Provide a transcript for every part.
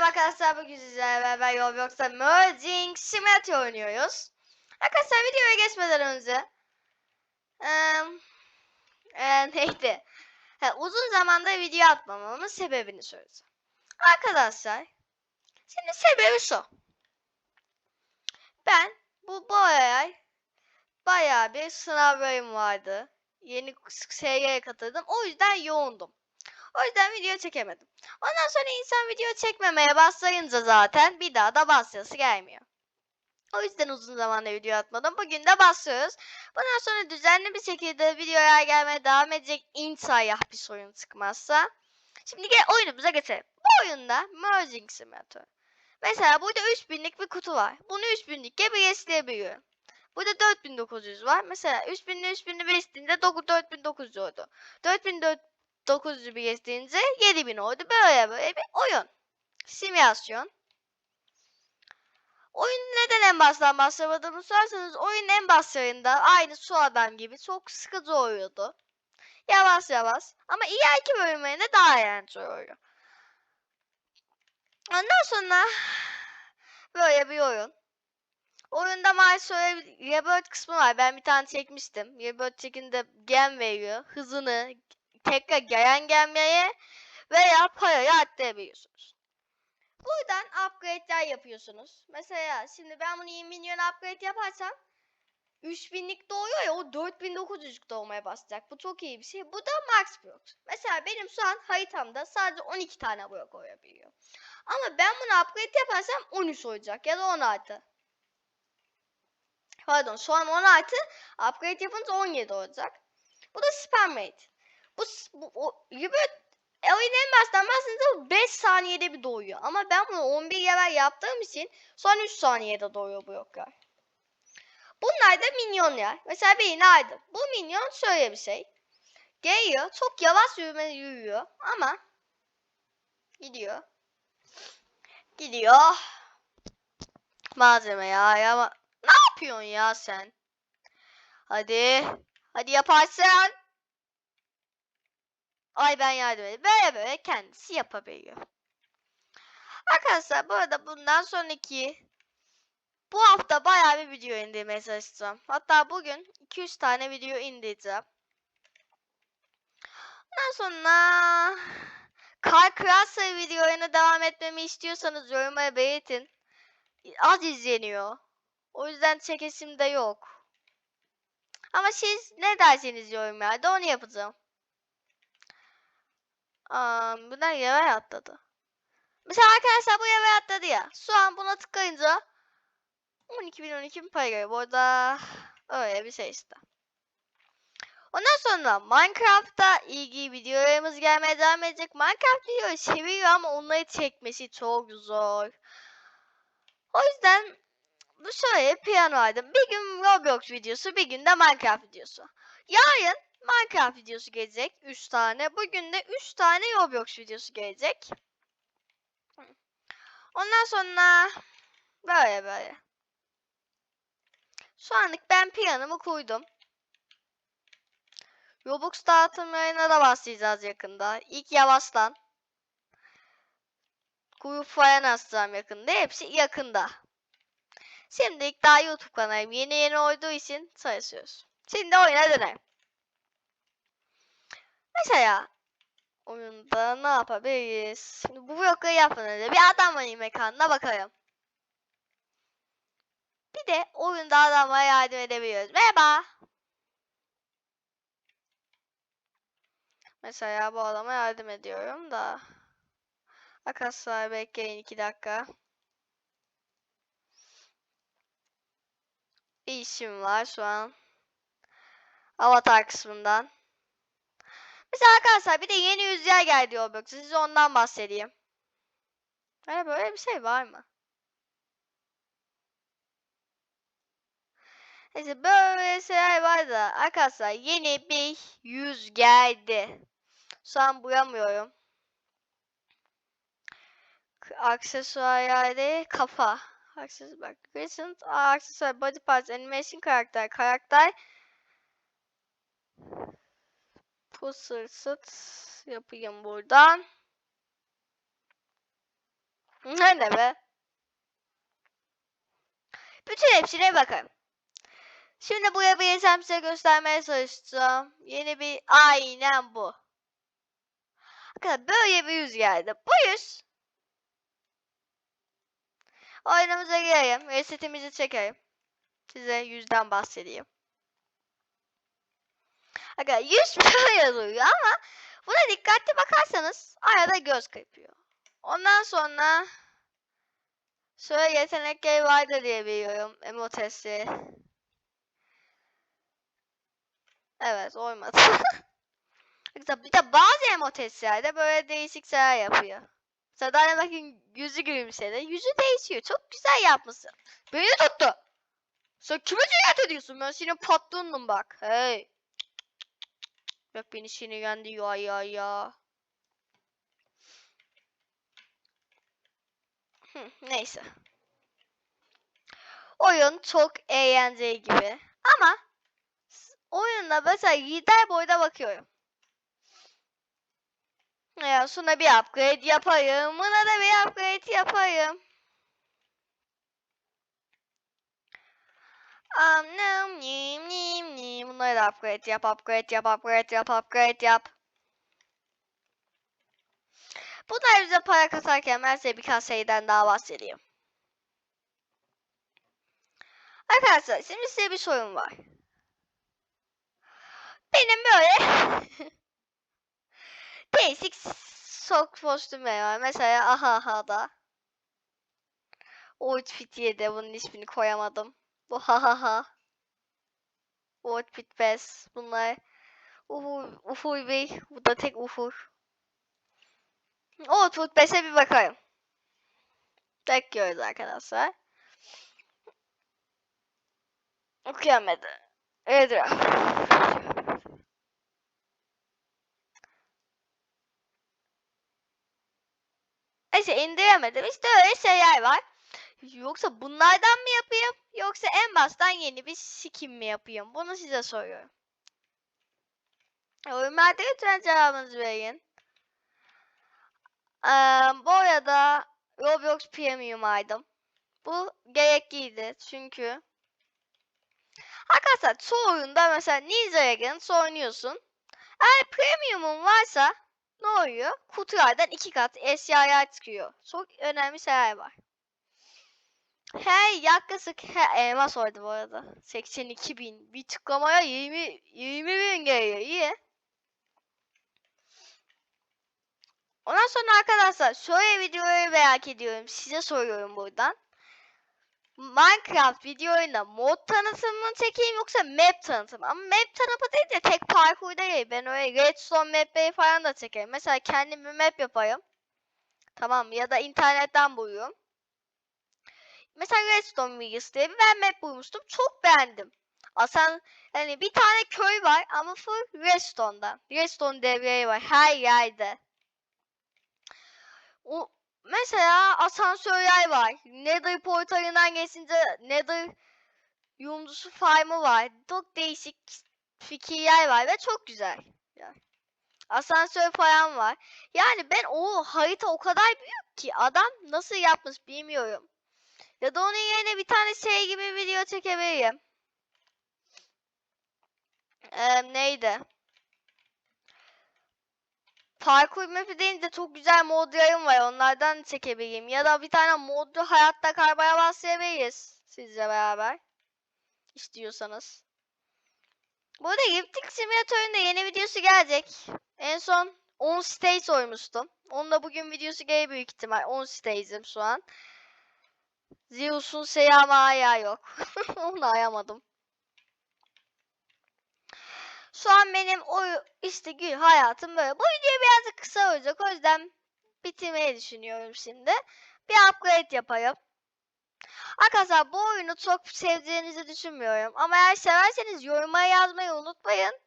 merhaba arkadaşlar bugün sizlerle beraber Roblox'ta Merging Simulator oynuyoruz. Arkadaşlar videoya geçmeden önce eee eee, neydi? Ha, uzun zamanda video atmamamın sebebini söyleyeceğim. Arkadaşlar şimdi sebebi şu. Ben bu bu ay bayağı bir sınavlarım vardı. Yeni SG'ye katıldım. O yüzden yoğundum. O yüzden video çekemedim. Ondan sonra insan video çekmemeye başlayınca zaten bir daha da başlayası gelmiyor. O yüzden uzun zamanda video atmadım. Bugün de başlıyoruz. Bundan sonra düzenli bir şekilde videoya gelmeye devam edecek inşallah bir sorun çıkmazsa. Şimdi gel oyunumuza geçelim. Bu oyunda Merging Simulator. Mesela burada 3000'lik bir kutu var. Bunu 3000'likle birleştirebiliyorum. Burada 4900 var. Mesela 3000 ile 3000'i birleştiğinde 4900 oldu. 4900'ü birleştirince 7000 oldu. Böyle böyle bir oyun. Simülasyon. Oyun neden en baştan başlamadığımı sorarsanız oyun en başlarında aynı su adam gibi çok sıkıcı oluyordu. Yavaş yavaş ama ileriki bölümlerinde daha eğlenceli oluyor. Ondan sonra böyle bir oyun. Oyunda maalesef öyle bir rebirth kısmı var. Ben bir tane çekmiştim. Rebirth çekinde gem veriyor. Hızını tekrar gelen gemlere veya parayı arttırabiliyorsunuz. Buradan upgrade'ler yapıyorsunuz. Mesela şimdi ben bunu 20 milyon upgrade yaparsam 3000'lik doğuyor ya o 4900'lük doğmaya başlayacak. Bu çok iyi bir şey. Bu da max block. Mesela benim şu an haritamda sadece 12 tane blok olabiliyor. Ama ben bunu upgrade yaparsam 13 olacak ya da 16. Pardon şu an 16 upgrade yapınca 17 olacak. Bu da spam rate. Bu, bu o, e, oyun en baştan başlayınca 5 saniyede bir doğuyor. Ama ben bunu 11 level yaptığım için son 3 saniyede doğuyor bloklar. Bunlar da minyonlar. Mesela birini aldım. Bu minyon şöyle bir şey. Geliyor. Çok yavaş yürüme yürüyor. Ama gidiyor. Gidiyor. Malzeme ya. ya ne yapıyorsun ya sen? Hadi. Hadi yaparsın. Ay ben yardım edeyim. Böyle böyle kendisi yapabiliyor. Arkadaşlar bu arada bundan sonraki bu hafta bayağı bir video indirmeye çalışacağım. Hatta bugün 200 tane video indireceğim. Ondan sonra Car Crusher videolarına devam etmemi istiyorsanız yorumlara belirtin. Az izleniyor. O yüzden çekesim de yok. Ama siz ne derseniz yorumlarda onu yapacağım. Aa, bunlar yere atladı. Mesela arkadaşlar bu yere atladı ya. Şu an buna tıklayınca 12 bin 12 bin para geliyor. Bu arada öyle bir şey işte. Ondan sonra Minecraft'ta ilgili videolarımız gelmeye devam edecek. Minecraft videoyu seviyor ama onları çekmesi çok zor. O yüzden bu şöyle piyano aldım. Bir gün Roblox videosu, bir gün de Minecraft videosu. Yarın Minecraft videosu gelecek. 3 tane. Bugün de 3 tane Roblox videosu gelecek. Ondan sonra böyle böyle. Şu anlık ben planımı koydum. Robux dağıtımlarına da başlayacağız yakında. İlk yavaştan. Grup falan açacağım yakında. Hepsi yakında. Şimdilik daha YouTube kanalım yeni yeni olduğu için çalışıyoruz. Şimdi oyuna dönelim. Mesela oyunda ne yapabiliriz? Şimdi bu blokları yapmadan önce bir adam var mekanına bakalım. Bir de oyunda adamlara yardım edebiliyoruz. Merhaba. Mesela bu adama yardım ediyorum da. Arkadaşlar bekleyin iki dakika. Bir işim var şu an. Avatar kısmından. Mesela arkadaşlar bir de yeni yüzler geldi Roblox'a. Size ondan bahsedeyim. Hani böyle bir şey var mı? Neyse böyle şeyler var da arkadaşlar yeni bir yüz geldi. Şu an bulamıyorum. K- Aksesuar yani kafa. Aksesuar bak. Recent aksesuar body parts animation karakter karakter Pusır sıt yapayım buradan. Ne ne be? Bütün hepsine bakın. Şimdi bu yapıyı size göstermeye çalışacağım. Yeni bir aynen bu. Arkadaşlar böyle bir yüz geldi. Bu yüz. Oyunumuza gireyim. Resetimizi çekeyim. Size yüzden bahsedeyim. Arkadaşlar yüz böyle duruyor ama buna dikkatli bakarsanız arada göz kırpıyor. Ondan sonra şöyle yetenekleri vardı diye biliyorum emotesi. Evet. Mesela bir de bazı emoteslerde böyle değişik şeyler yapıyor. Sadane bakın yüzü gülümsedi. Yüzü değişiyor. Çok güzel yapmışsın. Beni tuttu. Sen kime ziyaret ediyorsun? Ben senin patronunum bak. Hey. Bak beni sinirlendi ya ya ya. Hı, neyse. Oyun çok eğlenceli gibi. Ama oyunda mesela lider boyda bakıyorum. Ya şuna bir upgrade yapayım. Buna da bir upgrade yapayım. Um, nim, nim, nim, nim. Bunları upgrade yap, upgrade yap, upgrade yap, upgrade yap. Bunlar bize para kasarken ben size birkaç şeyden daha bahsedeyim. Arkadaşlar şimdi size bir sorun var. Benim böyle değişik sok kostümleri var. Mesela aha aha da. Outfit 7 bunun ismini koyamadım. Bu ha ha ha. Outfit 5 bunlar. Uhu, Uhu Bey. Bu da tek Uhu. Outfit 5'e bir bakalım. Bekliyoruz arkadaşlar. Okuyamadı. Edra. Neyse indiremedim. İşte öyle şeyler var. Yoksa bunlardan mı yapayım? Yoksa en baştan yeni bir skin mi yapayım? Bunu size soruyorum. Yorumlarda lütfen cevabınızı verin. Ee, bu arada Roblox Premium aydım. Bu gerekliydi çünkü Arkadaşlar çoğu oyunda mesela Ninja Agents oynuyorsun. Eğer premium'un varsa ne oluyor? Kutulardan iki kat eşyalar çıkıyor. Çok önemli şeyler var. Her yaklaşık her elmas oldu bu arada. 82 bin. Bir tıklamaya 20, 20 bin geliyor. İyi. Ondan sonra arkadaşlar şöyle videoyu merak ediyorum. Size soruyorum buradan. Minecraft videoyunda mod tanıtımı mı çekeyim yoksa map tanıtımı? Ama map tanıtımı değil de tek parkur değil. Ben öyle redstone mapleri falan da çekerim. Mesela kendim bir map yapayım. Tamam ya da internetten buluyorum. Mesela redstone bilgisi diye bir map bulmuştum. Çok beğendim. Aslında yani bir tane köy var ama full redstone'dan. Redstone devreyi var her yerde. O, Mesela asansörler var. Nether portalından geçince Nether yumrusu farmı var. Çok değişik fikirler var ve çok güzel. Yani. Asansör falan var. Yani ben o harita o kadar büyük ki adam nasıl yapmış bilmiyorum. Ya da onun yerine bir tane şey gibi video çekebilirim. Ee, neydi? Parkur map'i deyince çok güzel modlarım var. Onlardan çekebileyim. Ya da bir tane modlu hayatta kalmaya başlayabiliriz. Sizle beraber. İstiyorsanız. Bu arada Gifting Simulator'un yeni videosu gelecek. En son 10 stage oymuştum. Onun da bugün videosu gelir büyük ihtimal. 10 stage'im şu an. Zeus'un şeyi ama ayağı yok. Onu ayamadım. Şu an benim o işte gül hayatım böyle. Bu video birazcık kısa olacak. O yüzden bitirmeyi düşünüyorum şimdi. Bir upgrade yapayım. Arkadaşlar bu oyunu çok sevdiğinizi düşünmüyorum. Ama eğer severseniz yoruma yazmayı unutmayın.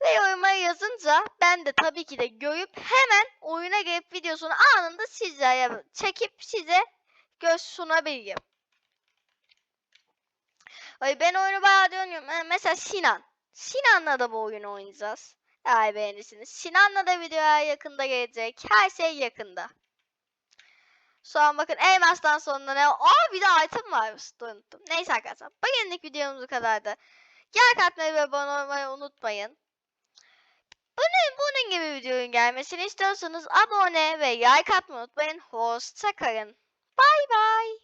Ve yoruma yazınca ben de tabii ki de görüp hemen oyuna gelip videosunu anında sizlere çekip size göz sunabilirim. Ay ben oyunu bayağı dönüyorum. Ee, Mesela Sinan. Sinan'la da bu oyunu oynayacağız. Eğer beğenirsiniz. Sinan'la da videoya yakında gelecek. Her şey yakında. Sonra bakın elmastan sonra ne? Aa bir de item var. Unuttum. Neyse arkadaşlar. Bugünlük videomuz kadardı. Gel katmayı ve abone olmayı unutmayın. Bunun, bunun gibi videonun gelmesini istiyorsanız abone ve like atmayı unutmayın. Hoşça kalın. Bye bye.